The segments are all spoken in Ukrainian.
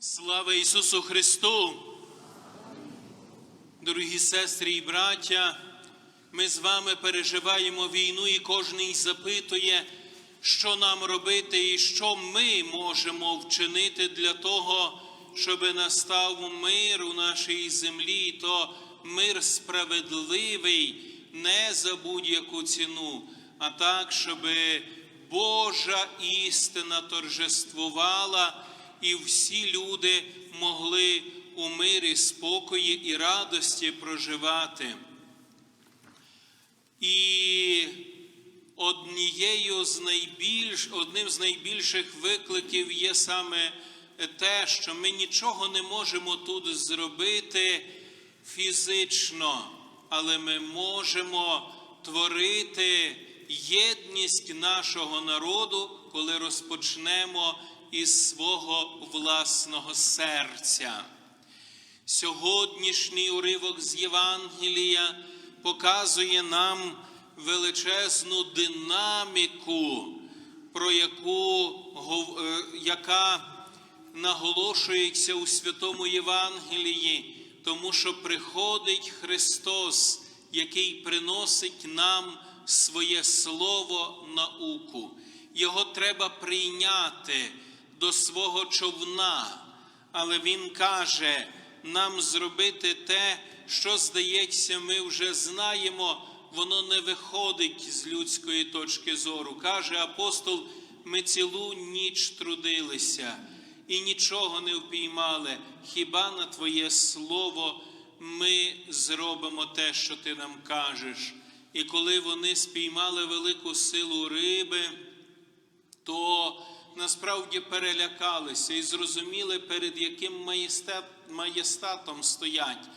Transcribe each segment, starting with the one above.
Слава Ісусу Христу! Дорогі сестри і браття, ми з вами переживаємо війну, і кожен запитує, що нам робити і що ми можемо вчинити для того, щоб настав мир у нашій землі, то мир справедливий, не за будь-яку ціну, а так, щоб Божа істина торжествувала, і всі люди могли у мирі, спокої і радості проживати. І однією з найбільш, одним з найбільших викликів є саме те, що ми нічого не можемо тут зробити фізично, але ми можемо творити єдність нашого народу, коли розпочнемо із свого власного серця. Сьогоднішній уривок з Євангелія показує нам величезну динаміку, про яку, е, яка наголошується у Святому Євангелії, тому що приходить Христос, який приносить нам своє Слово науку. Його треба прийняти до свого човна. Але Він каже нам зробити те, що, здається, ми вже знаємо, воно не виходить з людської точки зору. Каже апостол, ми цілу ніч трудилися і нічого не впіймали. Хіба на Твоє Слово ми зробимо те, що Ти нам кажеш? І коли вони спіймали велику силу риби, то насправді перелякалися і зрозуміли, перед яким маєстатом стоять.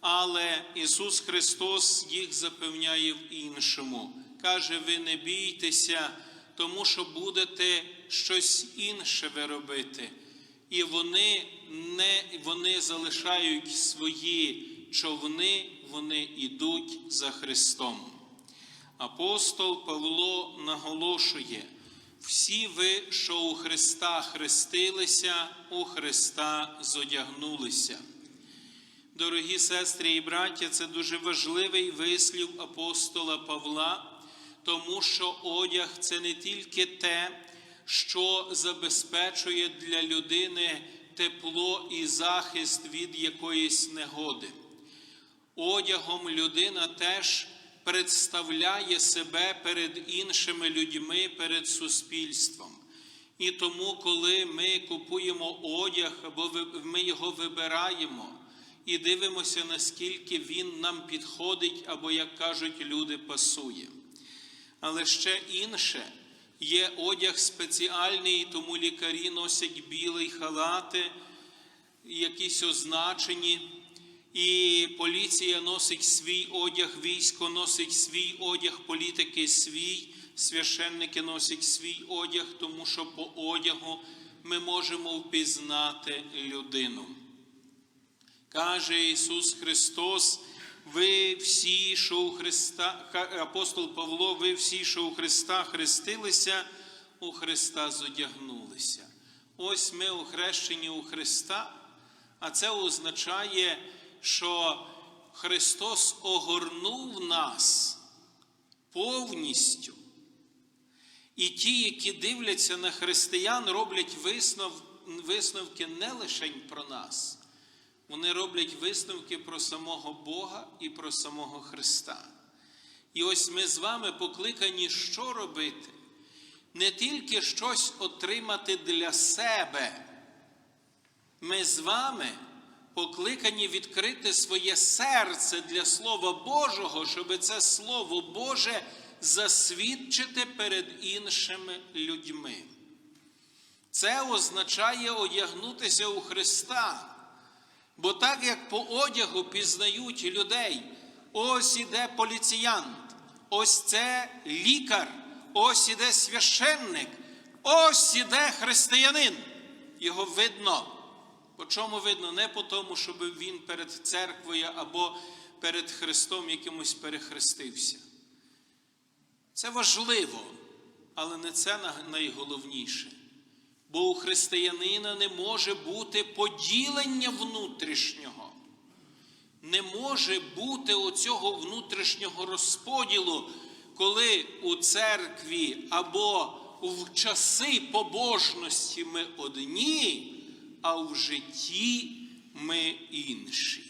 Але Ісус Христос їх запевняє в іншому. Каже: ви не бійтеся, тому що будете щось інше ви робити. І вони, не, вони залишають свої човни, вони йдуть за Христом. Апостол Павло наголошує, всі ви, що у Христа хрестилися, у Христа зодягнулися. Дорогі сестри і браття, це дуже важливий вислів апостола Павла, тому що одяг це не тільки те, що забезпечує для людини тепло і захист від якоїсь негоди. Одягом людина теж представляє себе перед іншими людьми, перед суспільством. І тому, коли ми купуємо одяг або ми його вибираємо і дивимося, наскільки він нам підходить, або, як кажуть люди, пасує. Але ще інше є одяг спеціальний, тому лікарі носять білий халати, якісь означені. І поліція носить свій одяг, військо носить свій одяг, політики свій, священники носять свій одяг, тому що по одягу ми можемо впізнати людину. Каже Ісус Христос, ви всі, що у Христа, апостол Павло, ви всі, що у Христа хрестилися, у Христа зодягнулися. Ось ми охрещені у Христа, а це означає, що Христос огорнув нас повністю. І ті, які дивляться на християн, роблять виснов, висновки не лише про нас, вони роблять висновки про самого Бога і про самого Христа. І ось ми з вами покликані, що робити? Не тільки щось отримати для себе. Ми з вами покликані відкрити своє серце для Слова Божого, щоб це Слово Боже засвідчити перед іншими людьми. Це означає одягнутися у Христа. Бо так як по одягу пізнають людей, ось іде поліціянт, ось це лікар, ось іде священник, ось іде християнин. Його видно. По чому видно? Не по тому, щоб він перед церквою або перед Христом якимось перехрестився. Це важливо, але не це найголовніше. Бо у християнина не може бути поділення внутрішнього. Не може бути оцього внутрішнього розподілу, коли у церкві або в часи побожності ми одні, а в житті ми інші.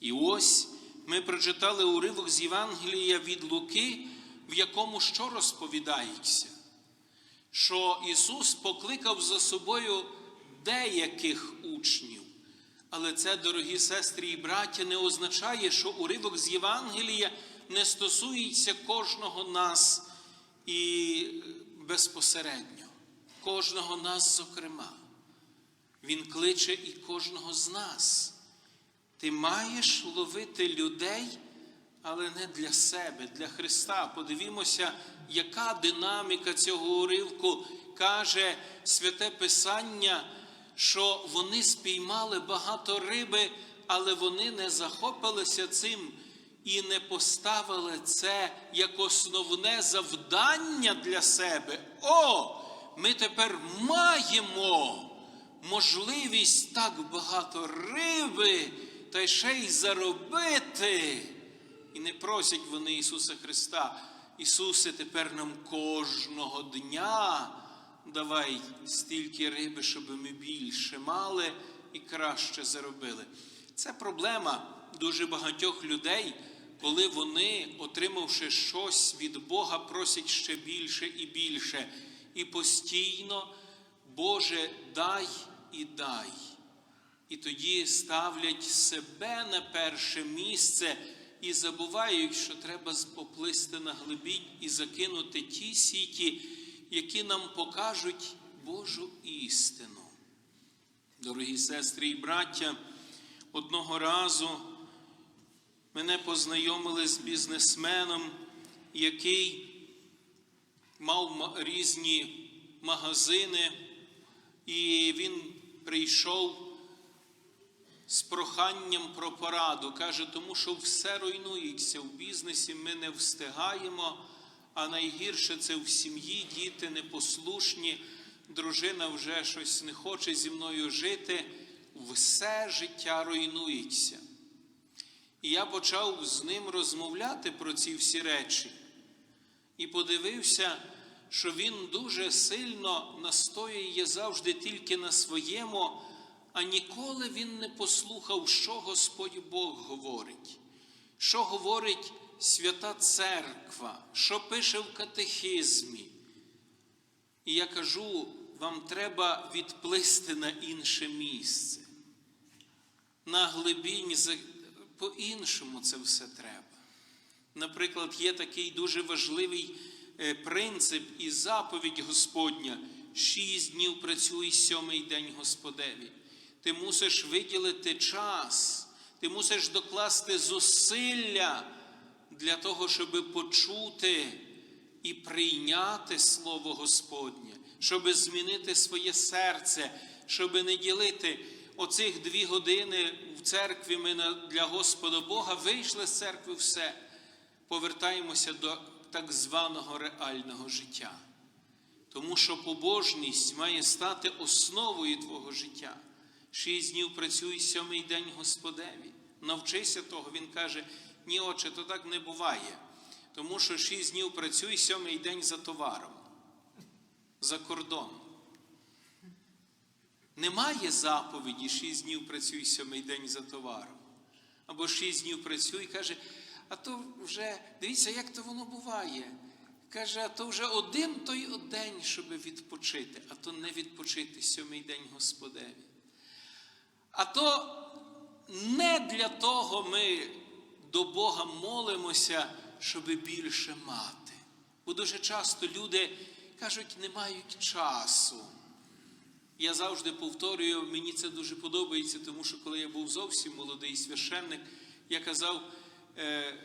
І ось ми прочитали уривок з Євангелія від Луки, в якому що розповідається? Що Ісус покликав за собою деяких учнів. Але це, дорогі сестри і браття, не означає, що уривок з Євангелія не стосується кожного нас і безпосередньо, кожного нас, зокрема. Він кличе і кожного з нас. Ти маєш ловити людей, але не для себе, для Христа. Подивімося, яка динаміка цього уривку каже Святе Писання, що вони спіймали багато риби, але вони не захопилися цим і не поставили це як основне завдання для себе. О, ми тепер маємо можливість так багато риби та ще й заробити. І не просять вони Ісуса Христа. Ісусе, тепер нам кожного дня давай стільки риби, щоб ми більше мали і краще заробили. Це проблема дуже багатьох людей, коли вони, отримавши щось від Бога, просять ще більше і більше. І постійно, Боже, дай і дай. І тоді ставлять себе на перше місце і забувають, що треба поплисти на глибінь і закинути ті сіті, які нам покажуть Божу істину. Дорогі сестри і браття, одного разу мене познайомили з бізнесменом, який мав різні магазини, і він прийшов з проханням про пораду. Каже, тому що все руйнується в бізнесі, ми не встигаємо, а найгірше це в сім'ї, діти непослушні, дружина вже щось не хоче зі мною жити, все життя руйнується. І я почав з ним розмовляти про ці всі речі. І подивився, що він дуже сильно настоює завжди тільки на своєму, а ніколи він не послухав, що Господь Бог говорить, що говорить Свята Церква, що пише в катехизмі. І я кажу, вам треба відплисти на інше місце. На глибінь по-іншому це все треба. Наприклад, є такий дуже важливий принцип і заповідь Господня: шість днів працюй сьомий день Господеві. Ти мусиш виділити час, ти мусиш докласти зусилля для того, щоб почути і прийняти Слово Господнє, щоб змінити своє серце, щоб не ділити оцих дві години в церкві. Ми для Господа Бога вийшли з церкви все. Повертаємося до так званого реального життя. Тому що побожність має стати основою твого життя. Шість днів працюй сьомий день Господеві. Навчися того, він каже, ні, отче, то так не буває. Тому що шість днів працюй сьомий день за товаром, за кордоном. Немає заповіді шість днів працюй сьомий день за товаром. Або шість днів працюй, каже, а то вже, дивіться, як то воно буває. Каже, а то вже один той день, щоб відпочити, а то не відпочити сьомий день Господеві. А то не для того ми до Бога молимося, щоб більше мати. Бо дуже часто люди кажуть, не мають часу. Я завжди повторюю, мені це дуже подобається, тому що коли я був зовсім молодий священник, я казав, «Е,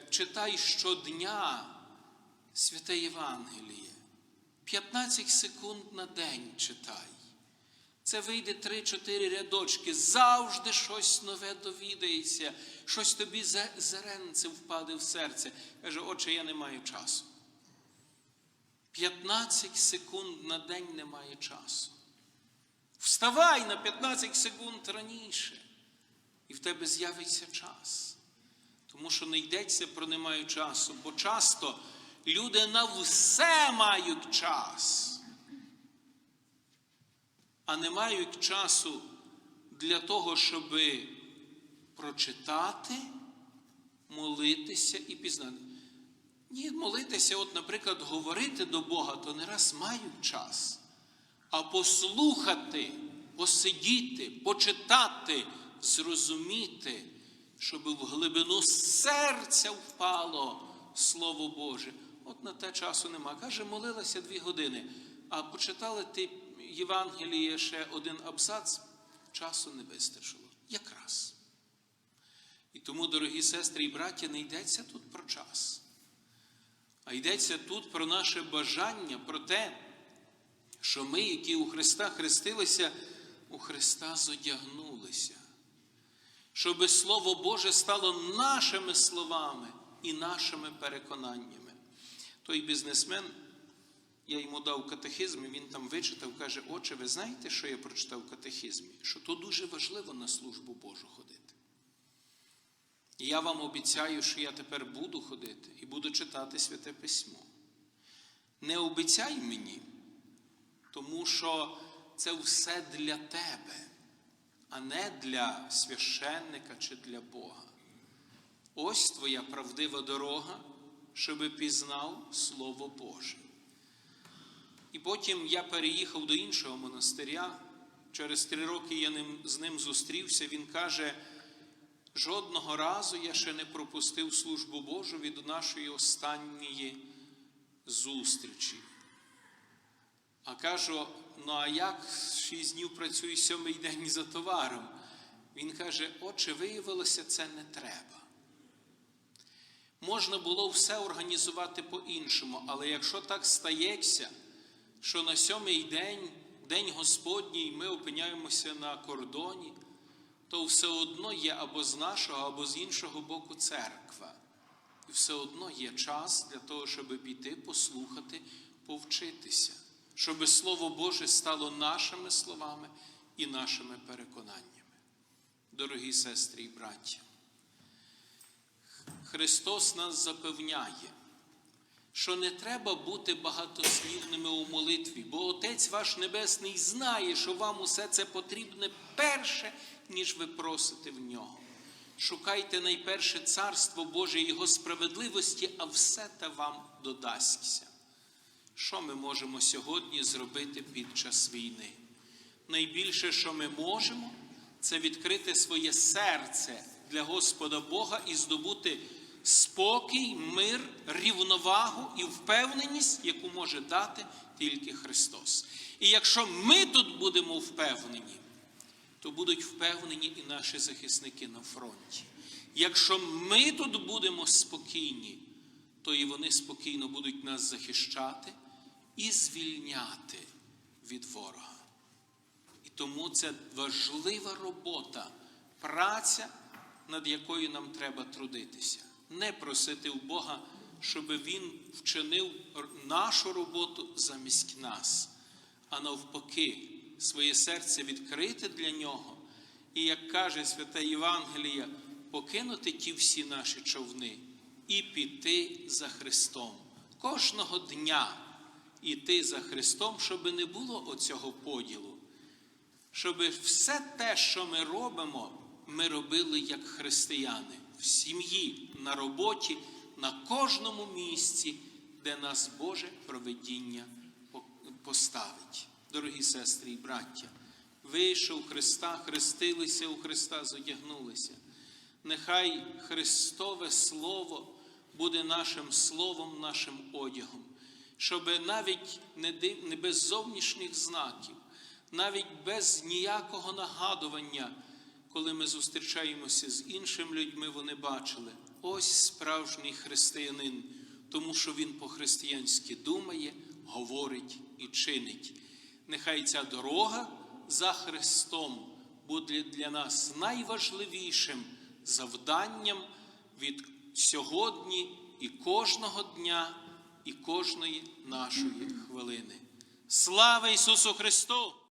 читай щодня святе Євангеліє. 15 секунд на день читай. Це вийде три-чотири рядочки, завжди щось нове довідається, щось тобі зеренце впаде в серце. Каже, отче, я не маю часу. 15 секунд на день немає часу. Вставай на 15 секунд раніше, і в тебе з'явиться час. Тому що не йдеться про не маю часу, бо часто люди на все мають час, а не мають часу для того, щоб прочитати, молитися і пізнати. Ні, молитися, от, наприклад, говорити до Бога, то не раз мають час, а послухати, посидіти, почитати, зрозуміти, щоб в глибину серця впало Слово Боже. От на те часу нема. Каже, молилася дві години, а почитали ти Євангеліє ще один абзац, часу не вистачило. Якраз. І тому, дорогі сестри і браття, не йдеться тут про час, а йдеться тут про наше бажання, про те, що ми, які у Христа хрестилися, у Христа зодягнулися, щоб Слово Боже стало нашими словами і нашими переконаннями. Той бізнесмен, я йому дав катехизм, і він там вичитав, каже, отче, ви знаєте, що я прочитав в катехизмі? Що то дуже важливо на службу Божу ходити. І я вам обіцяю, що я тепер буду ходити і буду читати Святе Письмо. Не обіцяй мені, тому що це все для тебе, а не для священника чи для Бога. Ось твоя правдива дорога, щоби пізнав Слово Боже. І потім я переїхав до іншого монастиря. Через три роки я ним, з ним зустрівся. Він каже, жодного разу я ще не пропустив службу Божу від нашої останньої зустрічі. А кажу, ну а як шість днів працюю сьомий день за товаром? Він каже, отче, виявилося, це не треба. Можна було все організувати по-іншому, але якщо так стається, що на сьомий день, День Господній, ми опиняємося на кордоні, то все одно є або з нашого, або з іншого боку церква. І все одно є час для того, щоб піти, послухати, повчитися, щоб Слово Боже стало нашими словами і нашими переконаннями. Дорогі сестри і браття, Христос нас запевняє, що не треба бути багатослівними у молитві, бо Отець ваш Небесний знає, що вам усе це потрібне перше, ніж ви просите в нього. Шукайте найперше Царство Боже Його справедливості, а все те вам додасться. Що ми можемо сьогодні зробити під час війни? Найбільше, що ми можемо, це відкрити своє серце для Господа Бога і здобути спокій, мир, рівновагу і впевненість, яку може дати тільки Христос. І якщо ми тут будемо впевнені, то будуть впевнені і наші захисники на фронті. Якщо ми тут будемо спокійні, то і вони спокійно будуть нас захищати і звільняти від ворога. І тому це важлива робота, праця, над якою нам треба трудитися. Не просити у Бога, щоб Він вчинив нашу роботу замість нас, а навпаки, своє серце відкрити для нього. І, як каже свята Євангелія, покинути ті всі наші човни і піти за Христом. Кожного дня іти за Христом, щоб не було оцього поділу, щоб все те, що ми робимо, ми робили як християни в сім'ї, на роботі, на кожному місці, де нас Боже проведіння поставить. Дорогі сестри і браття, вийшов Христа, хрестилися у Христа, зодягнулися. Нехай Христове Слово буде нашим словом, нашим одягом, щоб навіть не без зовнішніх знаків, навіть без ніякого нагадування, коли ми зустрічаємося з іншими людьми, вони бачили ось справжній християнин, тому що він по-християнськи думає, говорить і чинить. Нехай ця дорога за Христом буде для нас найважливішим завданням від сьогодні і кожного дня, і кожної нашої хвилини. Слава Ісусу Христу!